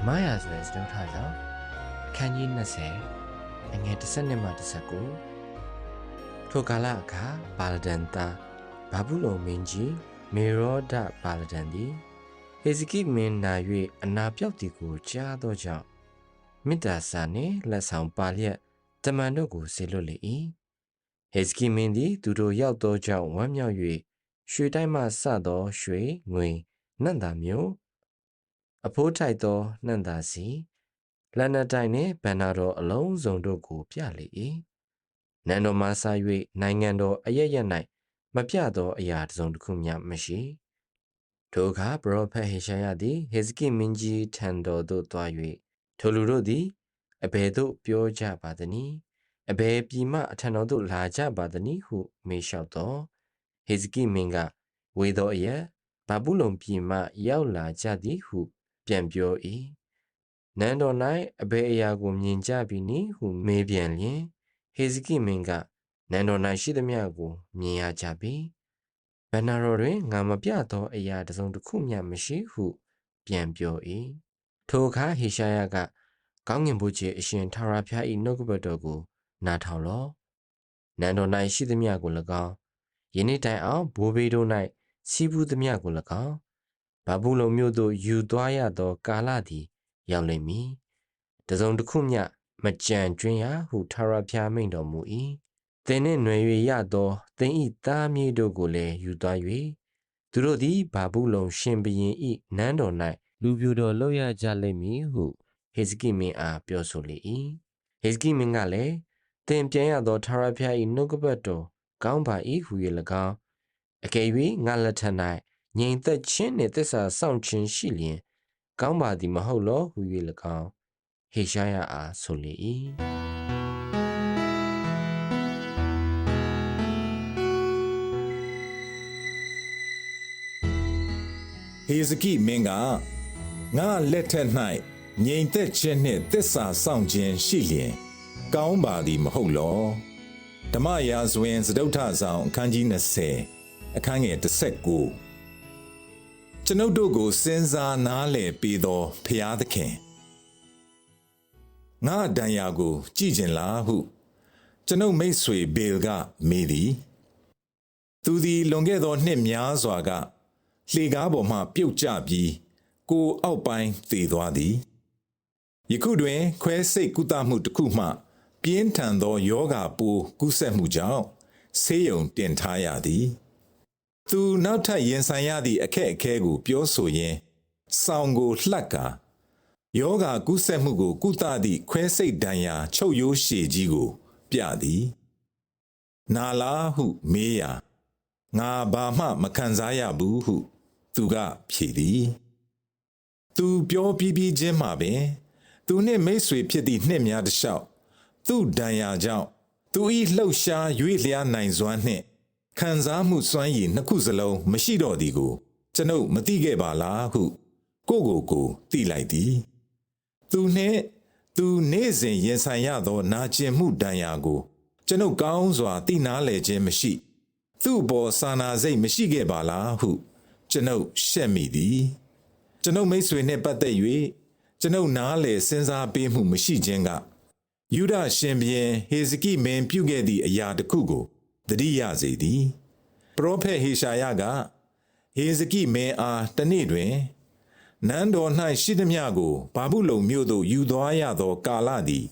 ဓမ္မရာဆိုတဲ့စတုထကြောင့်အခန်းကြီး20အငယ်12မှ19ထိုကာလအခါပါလဒန်သားဘာဘူးလုံမင်းကြီးမေရောဒပါလဒန်သည်ဟေဇကိမင်းနာ၍အနာပြောက်သည်ကိုကြားသောကြောင့်မေတ္တာစာနှင့်လက်ဆောင်ပါလျက်တမန်တို့ကိုဆေလွတ်လေ၏ဟေဇကိမင်းသည်သူတို့ရောက်သောကြောင့်ဝမ်းမြောက်၍ရွှေတိုင်းမှစသောရွှေငွေနံ့သာမျိုး အဖိုးထိုက်သောနှံ့သာစီလက်နက်တိုင်နှင့်ဗန္နာတော်အလုံးစုံတို့ကိုပြလေ၏နန်းတော်မှဆာ၍နိုင်ငံတော်အရရက်၌မပြသောအရာတစ်စုံတစ်ခုမျှမရှိထိုအခါပရောဖက်ဟေရှာယသည်ဟေဇကိမင်းကြီးထံတော်သို့သွား၍ထိုလူတို့သည်အဘယ်သို့ပြောကြပါသနည်းအဘယ်ပြည်မှအထံတော်သို့လာကြပါသနည်းဟုမေးလျှောက်သောဟေဇကိမင်းကဝေသောအရက်ဘာဘူးလုံပြည်မှရောက်လာကြသည်ဟု ပြန်ပြော၏နန်းတော်၌အဘယ်အရာကိုမြင်ကြပြီနည်းဟုမေးပြန်လျင်ဟေဇကိမင်းကနန်းတော်၌ရှိသမျှကိုမြင်ရကြပြီဘန္နာတော်တွင်ငါမပြသောအရာတစ်စုံတစ်ခုမျှမရှိဟု ပြန်ပြော၏ထိုအခါဟေရှာယကကောင်းငင်ဘုရားအရှင်ထာဝရဘုရား၏နှုတ်ကပတ်တော်ကိုနားထောင်လော့နန်းတော်၌ရှိသမျှကို၎င်းယနေ့တိုင်အောင်ဘိုးဘေးတို့၌စီးပူးသမျှကို၎င်း ဘာဘူးလုံမြို့သို့ယူသွားရသော ကာလသည်ရောက်လိမ့်မည်။တစုံတစ်ခုမျှမကြံကျွင်းရဟုထာဝရဘုရားမိန့်တော်မူ၏။သင်နှင့်ຫນွေ၍ရသောသင်၏သားမြေးတို့ကိုလည်းယူသွား၍သူတို့သည်ဘာဘူးလုံရှင်ဘရင်၏နန်းတော်၌လူပြိုတော်လောက်ရကြလိမ့်မည်ဟုဟေဇကိမင်းအားပြောဆိုလေ၏။ဟေဇကိမင်းကလည်းသင်ပြန်ရသောထာဝရဘုရား၏နှုတ်ကပတ်တော်ကောင်းပါ၏ဟု၍၎င်းအကယ်၍ငါလက်ထက်၌ ငြိမ်သက်ခြင်းနှင့်သစ္စာစောင့်ခြင်းရှိလျင်ကောင်းပါသည်မဟုတ်လောဟု၍၎င်းဟေရှာယအားဆိုလေ၏။ဟေဇကိမင်းကငါလက်ထက်၌ငြိမ်သက်ခြင်းနှင့်သစ္စာစောင့်ခြင်းရှိလျင် ကောင်းပါသည်မဟုတ်လောဓမ္မရာဇဝင်စတုထဆောင်အခန်းကြီး20အခန်းငယ်19 ကျွန်ုပ်တို့ကိုစဉ်းစားနားလည်ပေးသောဖျားသခင်ငါဒံယာကို ကြည်ကျင်လားဟုကျွန်ုပ်မိတ်ဆွေဘေလ်ကမေးသည်သူသည်လွန်ခဲ့သောနှစ်များစွာကလှေကားပေါ်မှပြုတ်ကျပြီးကိုယ်အောက်ပိုင်းသေသွားသည်ယခုတွင် ခွဲစိတ်ကုသမှုတစ်ခုမှ ပြင်းထန်သောယောဂါပိုးကူးစက်မှုကြောင့်ဆေးရုံတင်ထားရသည် သူနောက်ထပ်ရင်ဆိုင်ရသည့်အခက်အခဲကို ပြောဆိုရင်းစောင်းကိုလှက်ကယောဂါကူးစက်မှုကို ကုသသည့်ခွဲစိတ်ဒဏ်ရာချုပ်ရိုးရှည်ကြီးကို ပြသည် နာလားဟုမေးရာငါဘာမှမခံစားရဘူးဟု သူကဖြေသည် သူပြောပြီးပြီးချင်းမှပင် သူနှင့်မိတ်ဆွေဖြစ်သည့်နှစ်များတစ်လျှောက်သူ့ဒဏ်ရာကြောင့်သူ၏လှုပ်ရှား၍လျားနိုင်စွမ်းနှင့် ခံစားမှုစွမ်းရည်နှစ်ခုစလုံးမရှိတော့သည်ကို ကျွန်ုပ်မသိခဲ့ပါလားဟု ကိုကိုကိုသိလိုက်သည်သူနှင့်သူနေ့စဉ်ရင်ဆိုင်ရသော နာကျင်မှုဒဏ်ရာကို ကျွန်ုပ်ကောင်းစွာသိနာလေခြင်းမရှိ သူ့ဘော်စာနာစိတ်မရှိခဲ့ပါလားဟု ကျွန်ုပ်ရှက်မိသည် ကျွန်ုပ်မိတ်ဆွေနှင့်ပတ်သက်၍ကျွန်ုပ်နားလေစဉ်းစားပေးမှုမရှိခြင်းကယူဒရှင်ဘရင်ဟေဇကိမင်းပြုခဲ့သည့်အရာတစ်ခုကို သတိရစေသည်ပရောဖက်ဟေရှာယကဟေဇကိမင်းအားတနေ့တွင်နန်းတော်၌ရှိသမျှကိုဘာဘူးလုံမြို့သို့ယူသွားရသော ကာလသည်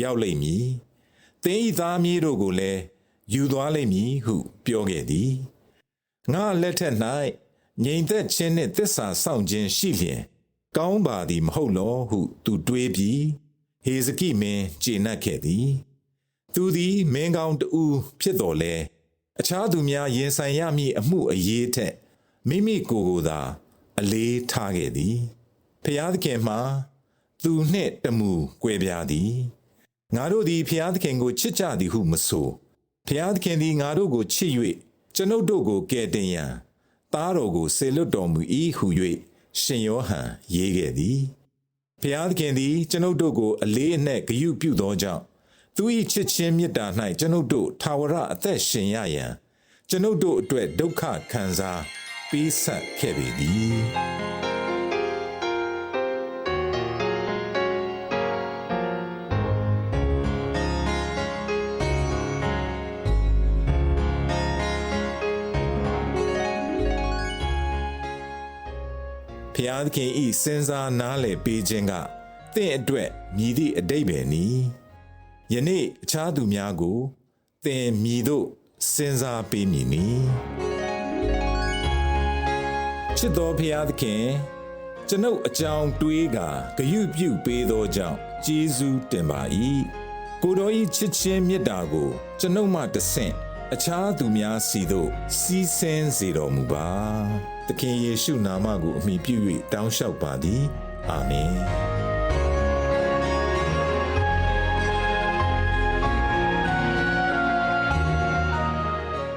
ရောက်လိမ့်မည်။သင်၏သားမြေးတို့ကိုလည်းယူသွားလိမ့်မည်ဟု ပြောခဲ့သည်။ငါလက်ထက်၌ငြိမ်သက်ခြင်းနှင့်သစ္စာစောင့်ခြင်းရှိလျင်ကောင်းပါသည်မဟုတ်လောဟု သူတွေးပြီးဟေဇကိမင်းကျေနပ်ခဲ့သည်။ သူသည်မင်းကောင်းတူဖြစ်တော်လဲအခြားသူများရင်ဆိုင်ရမည့်အမှုအရေးထက်မိမိကိုယ်ကိုယ်သာ အလေးထားခဲ့သည်ဖျားသခင်မှာသူနှင့်တမှုကွဲပြားသည်ငါတို့သည်ဖျားသခင်ကိုချစ်ကြသည်ဟုမဆိုဖျားသခင်သည်ငါတို့ကိုချစ်၍ကျွန်ုပ်တို့ကိုကယ်တင်ရန်သားတော်ကိုဆေလွတ်တော်မူ၏ဟု၍ရှင်ယောဟန်ရေးခဲ့သည်ဖျားသခင်သည်ကျွန်ုပ်တို့ကိုအလေးအနက်ဂရုပြုသောကြောင့် သူ၏ချစ်ချင်းမေတ္တာ၌ကျွန်ုပ်တို့ထာဝရအသက်ရှင်ရရန်ကျွန်ုပ်တို့အတွက်ဒုက္ခခံစားပေးဆက်ခဲ့ပေသည်ဖျားသခင်ဤစဉ်းစားနားလည်ပေးခြင်းကတင့်အတွက်မြည်သည့်အတိတ်ပဲနီ ယနေ့အခြားသူများကိုသင်မြည်သို့စဉ်းစားပေးမည်နီချစ်တော်ဖျားသခင်ကျွန်ုပ်အကြောင်းတွေးကဂယုပြုပေးသောကြောင့်ကျေးဇူးတင်ပါ၏ကိုတော်ဤချစ်ချင်းမေတ္တာကိုကျွန်ုပ်မှတဆင့်အခြားသူများစီသို့စီးဆင်းစေတော်မူပါသခင်ယေရှုနာမကိုအမိပြု၍တောင်းလျှောက်ပါသည်အာမင်